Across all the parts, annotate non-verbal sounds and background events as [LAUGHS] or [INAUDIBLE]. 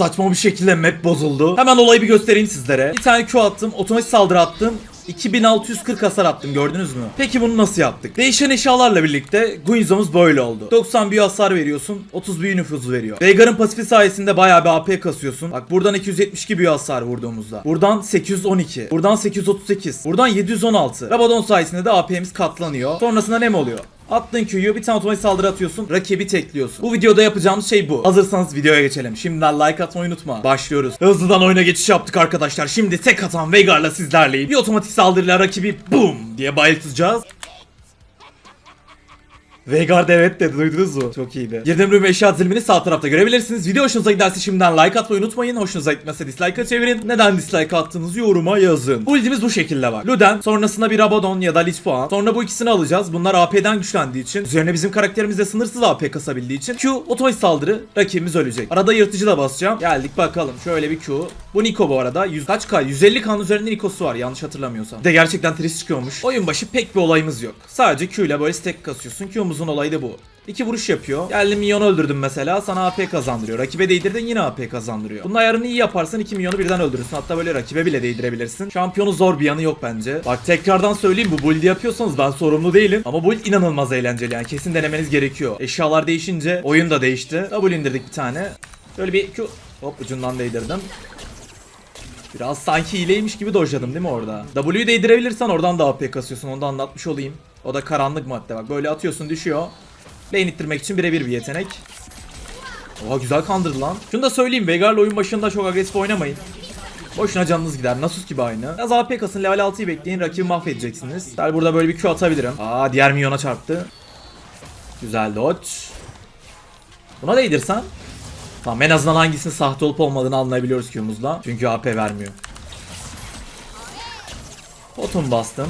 Saçma bir şekilde map bozuldu. Hemen olayı bir göstereyim sizlere. Bir tane Q attım. Otomatik saldırı attım. 2640 hasar attım gördünüz mü? Peki bunu nasıl yaptık? Değişen eşyalarla birlikte Guinzo'muz böyle oldu. 90 büyü hasar veriyorsun, 30 büyü nüfuzu veriyor. Veigar'ın pasifi sayesinde bayağı bir AP kasıyorsun. Bak buradan 272 büyü hasar vurduğumuzda. Buradan 812. Buradan 838. Buradan 716. Rabadon sayesinde de AP'miz katlanıyor. Sonrasında ne mi oluyor? Attığın Q'yu bir tane otomatik saldırı atıyorsun. Rakibi tekliyorsun. Bu videoda yapacağımız şey bu. Hazırsanız videoya geçelim. Şimdiden like atmayı unutma. Başlıyoruz. Hızlıdan oyuna geçiş yaptık arkadaşlar. Şimdi tek atan Veigar'la sizlerleyim. Bir otomatik saldırıyla rakibi boom diye bayıltacağız. Veigar da evet dedi duydunuz mu? Çok iyiydi. Girdim ürün ve eşya dizilimini sağ tarafta görebilirsiniz. Video hoşunuza giderse şimdiden like atmayı unutmayın. Hoşunuza gitmezse dislike'a çevirin. Neden dislike attığınızı yoruma yazın. Ultimiz bu şekilde var. Luden, sonrasında bir Rabadon ya da Lich Puan. Sonra bu ikisini alacağız. Bunlar AP'den güçlendiği için. Üzerine bizim karakterimiz de sınırsız AP kasabildiği için. Q otomatik saldırı rakibimiz ölecek. Arada yırtıcı da basacağım. Geldik bakalım. Şöyle bir Q. Bu Niko bu arada. 100 kaç K? 150 kan üzerinde Niko'su var yanlış hatırlamıyorsam. De gerçekten tris çıkıyormuş. Oyun başı pek bir olayımız yok. Sadece Q ile böyle stack kasıyorsun. Q'muzun olayı da bu. İki vuruş yapıyor. Geldim minyon öldürdüm mesela. Sana AP kazandırıyor. Rakibe değdirdin yine AP kazandırıyor. Bunun ayarını iyi yaparsan iki milyonu birden öldürürsün. Hatta böyle rakibe bile değdirebilirsin. Şampiyonu zor bir yanı yok bence. Bak tekrardan söyleyeyim bu build yapıyorsanız ben sorumlu değilim. Ama build inanılmaz eğlenceli yani. Kesin denemeniz gerekiyor. Eşyalar değişince oyun da değişti. W indirdik bir tane. Böyle bir Q... Hop ucundan değdirdim. Biraz sanki hileymiş gibi dojladım değil mi orada? W'yu değdirebilirsen oradan da AP kasıyorsun. Onu da anlatmış olayım. O da karanlık madde bak. Böyle atıyorsun düşüyor. Lane ittirmek için birebir bir yetenek. Oha güzel kandırdı lan. Şunu da söyleyeyim Veigar'la oyun başında çok agresif oynamayın. Boşuna canınız gider. Nasus gibi aynı. Biraz AP kasın level 6'yı bekleyin. Rakibi mahvedeceksiniz. Ben burada böyle bir Q atabilirim. Aa diğer milyona çarptı. Güzel dodge. Buna değdirsen. Tamam en azından hangisinin sahte olup olmadığını anlayabiliyoruz Q'muzla. Çünkü AP vermiyor. Potum bastım.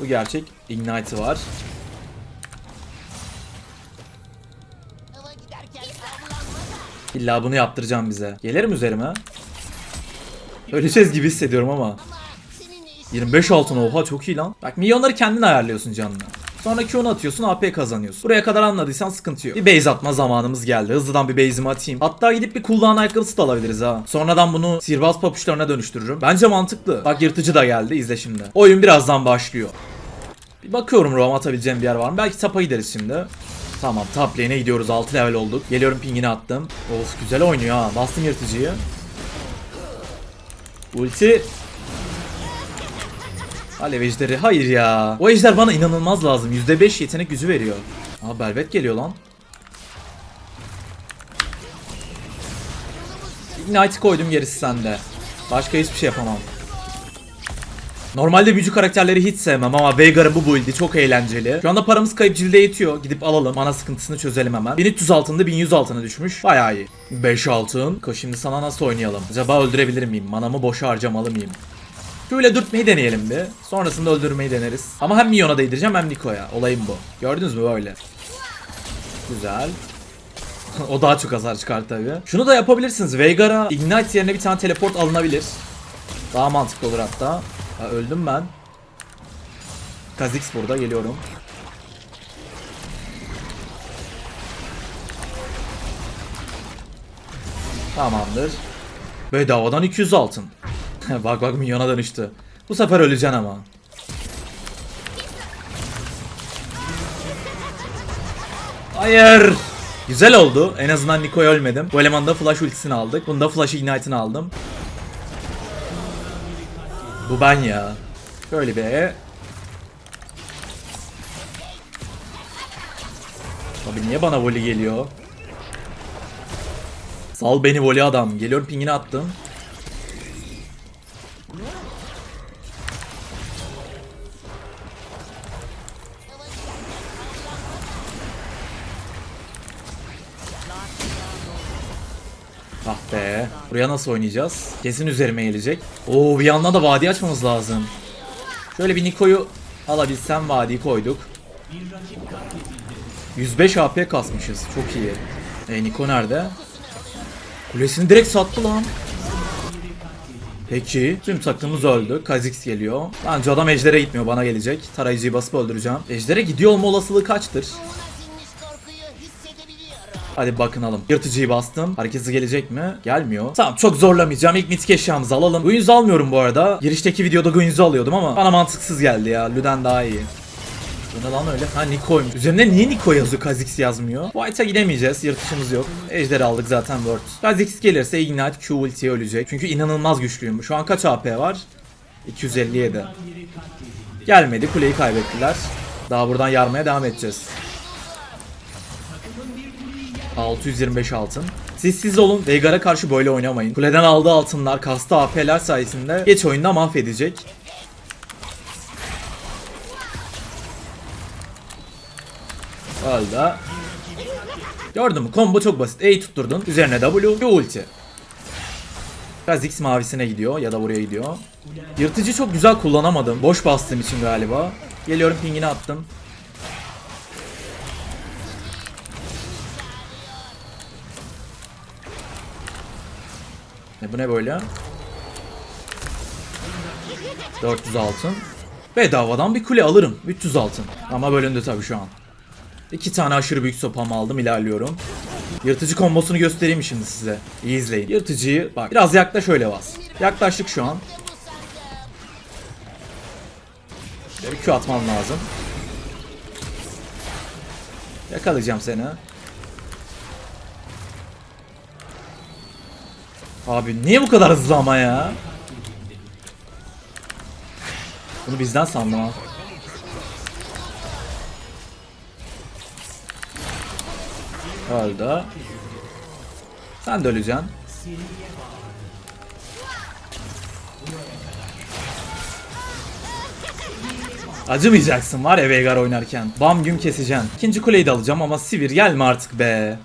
Bu gerçek. Ignite'ı var. İlla bunu yaptıracağım bize. Gelirim üzerime. Öleceğiz gibi hissediyorum ama. 25 altın oha çok iyi lan. Bak milyonları kendin ayarlıyorsun canını. Sonra Q'nu atıyorsun AP kazanıyorsun. Buraya kadar anladıysan sıkıntı yok. Bir base atma zamanımız geldi. Hızlıdan bir base'imi atayım. Hatta gidip bir cooldown ayakkabısı da alabiliriz ha. Sonradan bunu sihirbaz papuçlarına dönüştürürüm. Bence mantıklı. Bak yırtıcı da geldi izle şimdi. Oyun birazdan başlıyor. Bir bakıyorum roam atabileceğim bir yer var mı? Belki tapa gideriz şimdi. Tamam top lane'e gidiyoruz 6 level olduk. Geliyorum pingini attım. Of güzel oynuyor ha. Bastım yırtıcıyı. Ulti. Alev ejderi. Hayır ya. O ejder bana inanılmaz lazım. %5 yetenek gücü veriyor. Aa Belvet geliyor lan. Ignite koydum gerisi sende. Başka hiçbir şey yapamam. Normalde büyücü karakterleri hiç sevmem ama Veigar'ın bu build'i çok eğlenceli. Şu anda paramız kayıp cilde yetiyor. Gidip alalım. Mana sıkıntısını çözelim hemen. 1300 altında 1100 altına düşmüş. Bayağı iyi. 5 altın. Şimdi sana nasıl oynayalım? Acaba öldürebilir miyim? Manamı boşa harcamalı mıyım? Şöyle dürtmeyi deneyelim bir. Sonrasında öldürmeyi deneriz. Ama hem Mion'a değdireceğim hem Niko'ya. Olayım bu. Gördünüz mü böyle? Güzel. [LAUGHS] o daha çok hasar çıkar tabii. Şunu da yapabilirsiniz. Veigar'a Ignite yerine bir tane teleport alınabilir. Daha mantıklı olur hatta. Ha, öldüm ben. Kha'Zix burada geliyorum. Tamamdır. Bedavadan 200 altın. [LAUGHS] bak bak milyona dönüştü. Bu sefer öleceksin ama. Hayır. Güzel oldu. En azından Niko'ya ölmedim. Bu elemanda flash ultisini aldık. Bunda flash ignite'ını aldım. Bu ben ya. Şöyle be. Abi niye bana voli geliyor? Sal beni voli adam. Geliyorum pingini attım. Buraya nasıl oynayacağız? Kesin üzerime gelecek. Oo bir yandan da vadi açmamız lazım. Şöyle bir Niko'yu alabilsem vadi koyduk. 105 AP kasmışız. Çok iyi. E Niko nerede? Kulesini direkt sattı lan. Peki. Tüm takımımız öldü. Kha'Zix geliyor. Bence adam Ejder'e gitmiyor. Bana gelecek. Tarayıcıyı basıp öldüreceğim. Ejder'e gidiyor olma olasılığı kaçtır? Hadi bakınalım. Yırtıcıyı bastım. Herkesi gelecek mi? Gelmiyor. Tamam çok zorlamayacağım. İlk mitik eşyamızı alalım. Guinsoo almıyorum bu arada. Girişteki videoda Guinsoo alıyordum ama bana mantıksız geldi ya. Luden daha iyi. Bu ne lan öyle? Ha Niko'ymuş. Üzerine niye Niko yazıyor Kha'Zix yazmıyor? White'a gidemeyeceğiz. Yırtışımız yok. Ejder aldık zaten Word. Kha'Zix gelirse Ignite Q ultiye ölecek. Çünkü inanılmaz güçlüyüm. Şu an kaç AP var? 257. Gelmedi. Kuleyi kaybettiler. Daha buradan yarmaya devam edeceğiz. 625 altın. Siz siz olun. Veigar'a karşı böyle oynamayın. Kuleden aldığı altınlar, kastı AP'ler sayesinde geç oyunda mahvedecek. Öldü. Gördün mü? Combo çok basit. E'yi tutturdun. Üzerine W ve ulti. Biraz X mavisine gidiyor ya da buraya gidiyor. Yırtıcı çok güzel kullanamadım. Boş bastığım için galiba. Geliyorum pingini attım. Ne bu ne böyle? 400 altın. Bedavadan bir kule alırım. 300 altın. Ama bölündü tabii şu an. İki tane aşırı büyük sopamı aldım ilerliyorum. Yırtıcı kombosunu göstereyim şimdi size. İyi izleyin. Yırtıcıyı bak biraz yaklaş öyle bas. Yaklaştık şu an. Bir Q atmam lazım. Yakalayacağım seni. Abi niye bu kadar hızlı ama ya? Bunu bizden sandım ha. Öldü. Sen de öleceksin. Acımayacaksın var ya Veigar oynarken. Bam güm keseceksin. İkinci kuleyi de alacağım ama Sivir gelme artık be.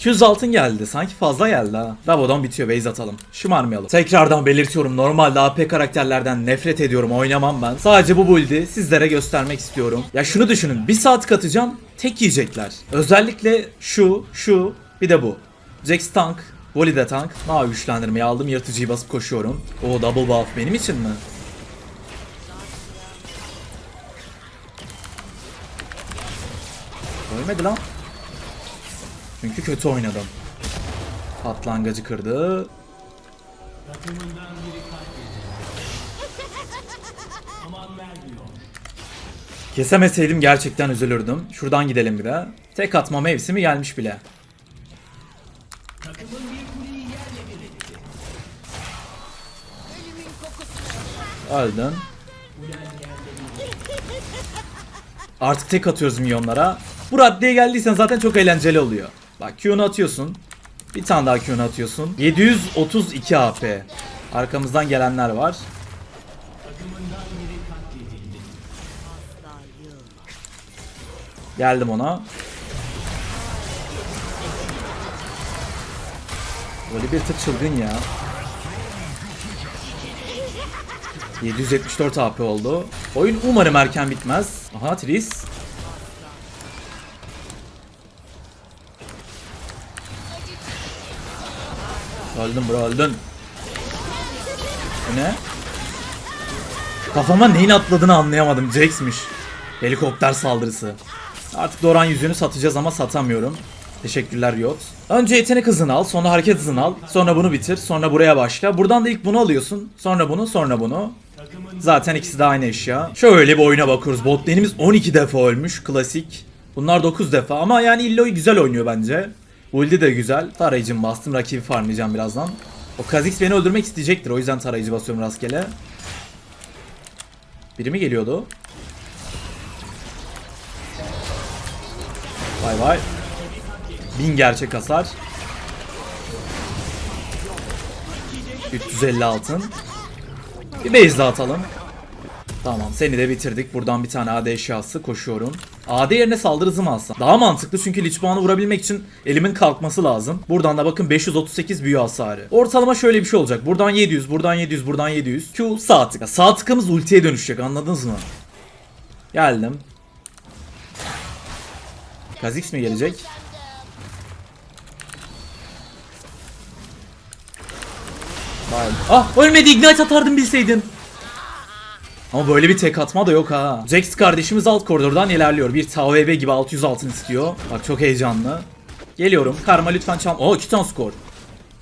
200 altın geldi. Sanki fazla geldi ha. Bravo'dan bitiyor. Base atalım. Şımarmayalım. Tekrardan belirtiyorum. Normalde AP karakterlerden nefret ediyorum. Oynamam ben. Sadece bu build'i sizlere göstermek istiyorum. Ya şunu düşünün. Bir saat katacağım. Tek yiyecekler. Özellikle şu, şu, bir de bu. Jax tank. Voli tank. Mavi güçlendirmeyi aldım. Yırtıcıyı basıp koşuyorum. O double buff benim için mi? Ölmedi lan. Çünkü kötü oynadım. Patlangacı kırdı. Kesemeseydim gerçekten üzülürdüm. Şuradan gidelim bir de. Tek atma mevsimi gelmiş bile. Öldün. Artık tek atıyoruz milyonlara. Bu raddeye geldiysen zaten çok eğlenceli oluyor. Bak Q'nu atıyorsun. Bir tane daha Q'nu atıyorsun. 732 AP. Arkamızdan gelenler var. Geldim ona. Böyle bir tık çılgın ya. 774 AP oldu. Oyun umarım erken bitmez. Aha Tris. Öldün bro öldün. Bu ne? Kafama neyin atladığını anlayamadım. Jax'miş. Helikopter saldırısı. Artık Doran yüzüğünü satacağız ama satamıyorum. Teşekkürler Riot. Önce yetenek hızını al, sonra hareket hızını al, sonra bunu bitir, sonra buraya başla. Buradan da ilk bunu alıyorsun, sonra bunu, sonra bunu. Zaten ikisi de aynı eşya. Şöyle bir oyuna bakıyoruz. Bot lane'imiz 12 defa ölmüş, klasik. Bunlar 9 defa ama yani Illoy güzel oynuyor bence. Ulti de güzel. Tarayıcım bastım, rakibi farmlayacağım birazdan. O Kha'Zix beni öldürmek isteyecektir, o yüzden tarayıcı basıyorum rastgele. Biri mi geliyordu? Vay vay. 1000 gerçek hasar. 350 altın. Bir base daha atalım. Tamam seni de bitirdik. Buradan bir tane AD eşyası koşuyorum. AD yerine saldırı hızı mı alsam? Daha mantıklı çünkü Lich vurabilmek için elimin kalkması lazım. Buradan da bakın 538 büyü hasarı. Ortalama şöyle bir şey olacak. Buradan 700, buradan 700, buradan 700. Q sağ tık. Ya Sağ tıkımız ultiye dönüşecek anladınız mı? Geldim. Kha'Zix mi gelecek? Ah ölmedi ignite atardım bilseydin. Ama böyle bir tek atma da yok ha. Jax kardeşimiz alt koridordan ilerliyor. Bir TVB gibi 600 altın istiyor. Bak çok heyecanlı. Geliyorum. Karma lütfen çal. Oo 2 ton skor.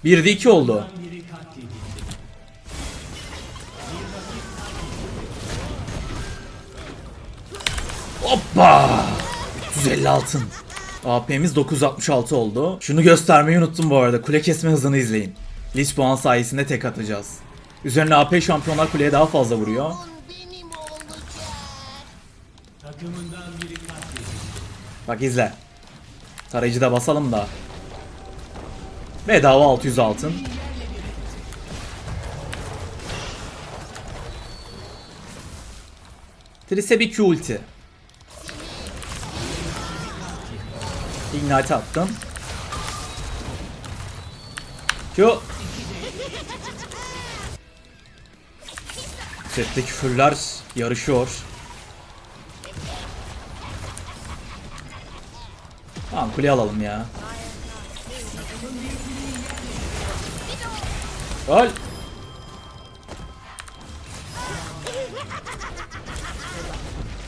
1'de 2 oldu. Hoppa! 350 altın. AP'miz 966 oldu. Şunu göstermeyi unuttum bu arada. Kule kesme hızını izleyin. Lich puan sayesinde tek atacağız. Üzerine AP şampiyonlar kuleye daha fazla vuruyor. Bak izle. Tarayıcı da basalım da. Bedava 600 altın. Trise bir Q ulti. Ignite attım. Q. Chat'te küfürler yarışıyor. Tamam kule alalım ya. Gol.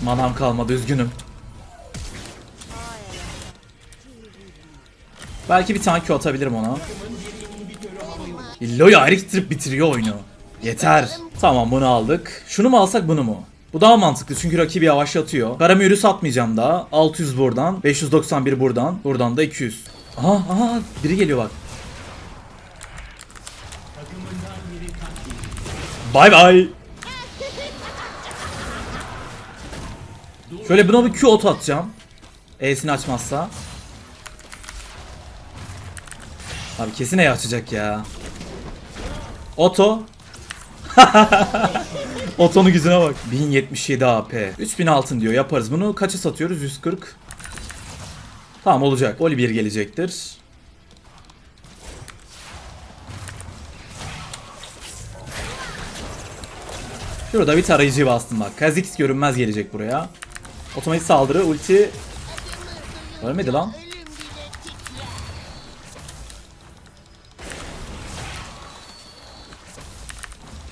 Manam kalmadı üzgünüm. Belki bir tane Q atabilirim ona. Illo'yu ayrı getirip bitiriyor oyunu. Yeter. Tamam bunu aldık. Şunu mu alsak bunu mu? Bu daha mantıklı çünkü rakibi yavaşlatıyor. Karamürü satmayacağım daha. 600 buradan. 591 buradan. Buradan da 200. Aha aha biri geliyor bak. Bay bay. Şöyle buna bir Q auto atacağım. E'sini açmazsa. Abi kesin E açacak ya. Oto. [LAUGHS] Otonun gücüne bak. 1077 AP. 3000 altın diyor. Yaparız bunu. Kaça satıyoruz? 140. Tamam olacak. Olivier gelecektir. Şurada bir tarayıcı bastım bak. Kha'Zix görünmez gelecek buraya. Otomatik saldırı ulti Ölmedi lan.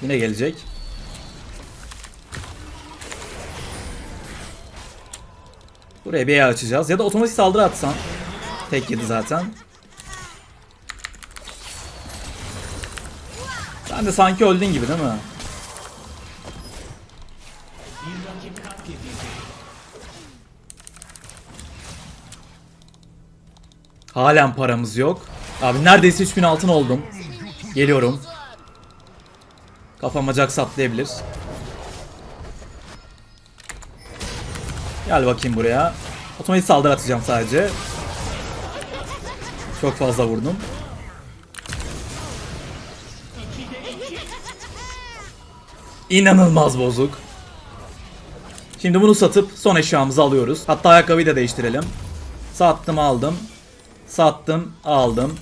Yine gelecek. Buraya bir yer açacağız. Ya da otomatik saldırı atsan. Tek yedi zaten. Sen de sanki öldün gibi değil mi? Halen paramız yok. Abi neredeyse 3000 altın oldum. Geliyorum. Kafama jack saplayabilir. Gel bakayım buraya. Otomatik saldırı atacağım sadece. Çok fazla vurdum. İnanılmaz bozuk. Şimdi bunu satıp son eşyamızı alıyoruz. Hatta ayakkabıyı da değiştirelim. Sattım aldım. Sattım aldım.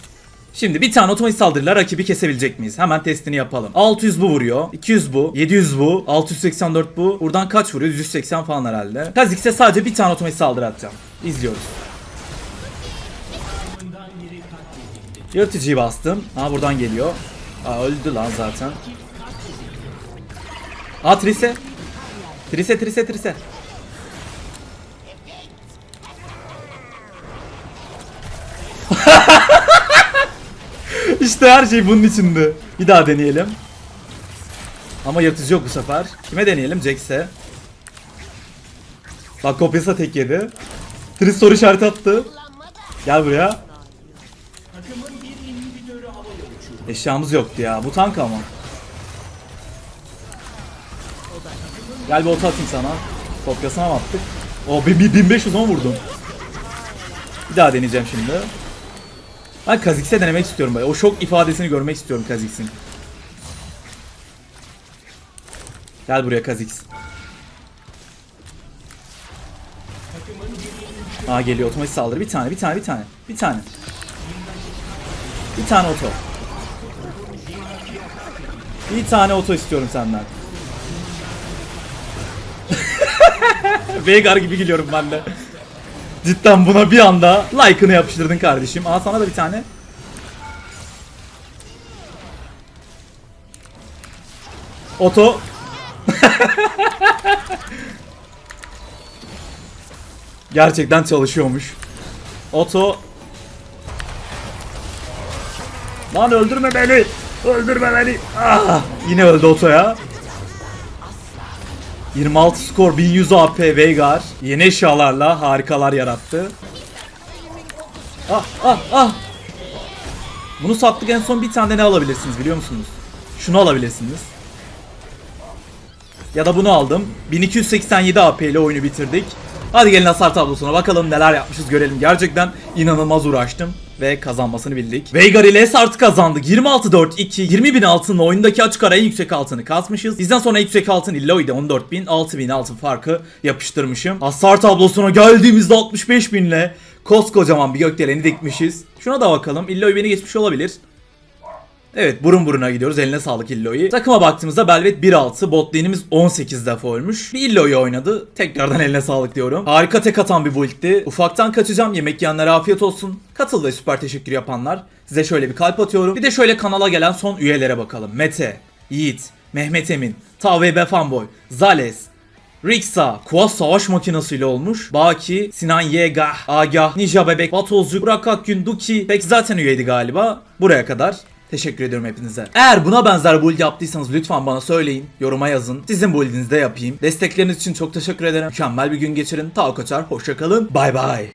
Şimdi bir tane otomatik saldırıyla rakibi kesebilecek miyiz? Hemen testini yapalım. 600 bu vuruyor. 200 bu. 700 bu. 684 bu. Buradan kaç vuruyor? 180 falan herhalde. Kha'Zix'e sadece bir tane otomatik saldırı atacağım. İzliyoruz. Yırtıcıyı bastım. Ha buradan geliyor. Aa öldü lan zaten. Aa Trise. Trise Trise Trise. İşte her şey bunun içinde. Bir daha deneyelim. Ama yırtıcı yok bu sefer. Kime deneyelim? Jax'e. Bak kopyası tek yedi. Tris soru işareti attı. Gel buraya. Eşyamız yoktu ya. Bu tank ama. Gel bir ota atayım sana. Kopyasına mı attık? O 1500 on vurdum. Bir daha deneyeceğim şimdi. Ben Kha'Zix'e denemek istiyorum böyle. O şok ifadesini görmek istiyorum Kha'Zix'in. Gel buraya Kha'Zix. Aa geliyor otomatik saldırı. Bir tane, bir tane, bir tane. Bir tane. Bir tane oto. Bir tane oto istiyorum senden. [LAUGHS] Veigar gibi gülüyorum ben de. Cidden buna bir anda like'ını yapıştırdın kardeşim. Aa sana da bir tane. Oto. [LAUGHS] Gerçekten çalışıyormuş. Oto. Lan öldürme beni. Öldürme beni. Ah, yine öldü Oto ya. 26 skor 1100 AP Veigar yeni eşyalarla harikalar yarattı. Ah ah ah. Bunu sattık en son bir tane ne alabilirsiniz biliyor musunuz? Şunu alabilirsiniz. Ya da bunu aldım. 1287 AP ile oyunu bitirdik. Hadi gelin hasar tablosuna bakalım neler yapmışız görelim. Gerçekten inanılmaz uğraştım ve kazanmasını bildik. Veigar ile Sart kazandık. 26-4-2, 20 bin altınla oyundaki açık ara en yüksek altını kasmışız. Bizden sonra yüksek altın Illoy'de 14 bin, 6 bin altın farkı yapıştırmışım. Hasar tablosuna geldiğimizde 65 binle koskocaman bir gökdeleni dikmişiz. Şuna da bakalım. Illoy beni geçmiş olabilir. Evet burun buruna gidiyoruz. Eline sağlık Illo'yu. Takıma baktığımızda Belvet 1.6, bot lane'imiz 18 defa ölmüş. Bir Illo'yu oynadı. Tekrardan eline sağlık diyorum. Harika tek atan bir build'ti. Ufaktan kaçacağım. Yemek yiyenlere afiyet olsun. Katıl ve süper teşekkür yapanlar. Size şöyle bir kalp atıyorum. Bir de şöyle kanala gelen son üyelere bakalım. Mete, Yiğit, Mehmet Emin, TVB Fanboy, Zales, Rixa, Kuas savaş makinesiyle olmuş. Baki, Sinan Yegah, Agah, Ninja Bebek, Batozcuk, Burak Akgün, Duki. Pek zaten üyeydi galiba. Buraya kadar. Teşekkür ediyorum hepinize. Eğer buna benzer build yaptıysanız lütfen bana söyleyin. Yoruma yazın. Sizin build'inizi de yapayım. Destekleriniz için çok teşekkür ederim. Mükemmel bir gün geçirin. Ta kaçar. Hoşçakalın. Bay bay.